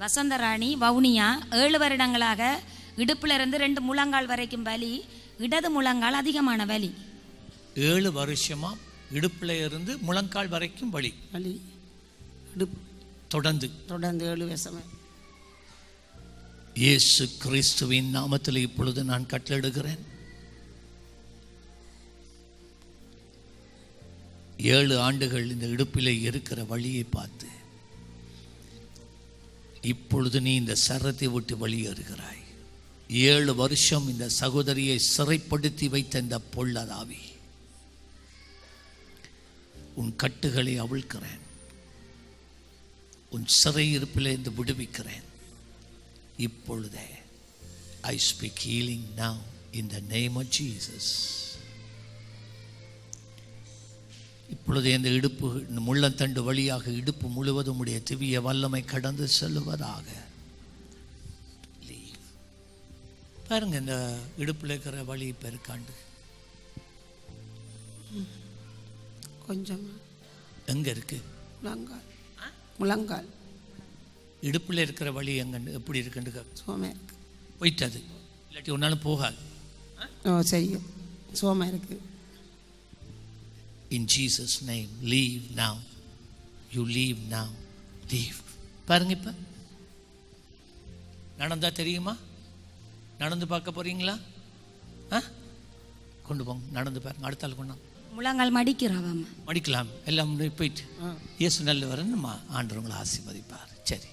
வசந்தராணி வவுனியா ஏழு வருடங்களாக இடுப்புல இருந்து ரெண்டு முழங்கால் வரைக்கும் வலி இடது முழங்கால் அதிகமான வலி. ஏழு வருஷமா இடுப்புல இருந்து முழங்கால் வரைக்கும் வலி. வலி. இடுப்பு தொடர்ந்து. தொடர்ந்து ஏழு வருஷமா. இயேசு கிறிஸ்துவின் நாமத்தில் இப்பொழுது நான் கட்டளிடுகிறேன் ஏழு ஆண்டுகள் இந்த இடுப்பிலே இருக்கிற வழியை பார்த்து இப்பொழுது நீ இந்த சரத்தை விட்டு வெளியேறுகிறாய். ஏழு வருஷம் இந்த சகோதரியை சிறைப்படுத்தி வைத்த இந்த பொள்ளதாவி உன் கட்டுகளை அவிழ்க்கிறேன். உன் சிறை இருந்து விடுவிக்கிறேன். இப்பொழுதே I speak healing now in the name of Jesus இப்பொழுது இந்த இடுப்பு முள்ளந்தண்டு வழியாக இடுப்பு முழுவதும் உடைய திவ்ய வல்லமை கடந்து செல்லுவதாக. பாருங்க இந்த இடுப்பில் இருக்கிற வழி பெருக்காண்டு கொஞ்சமா. எங்க இருக்கு? முழங்கால். முழங்கால். இடுப்பில் இருக்கிற வழி எங்க எப்படி இருக்குன்னு சோமா இருக்கு. போயிட்டது இல்லாட்டி ஒன்னாலும் போகாது. சரியும் சோமா இருக்கு. In Jesus name leave now. You leave now. Leave பாருங்க இப்ப. நடந்தா தெரியுமா? நடந்து பார்க்க போறீங்களா? ஆ? கொண்டு போங்க. நடந்து பாருங்க. அடுத்த ஆள் கொண்டாங்க முழங்கால் மடிக்கிறாவாம்மா மடிக்கலாம். எல்லாம் போயிட்டு. இயேசு நல்லவரன் நம்ம ஆண்டவங்களை ஆசீர்வதிப்பார். சரி.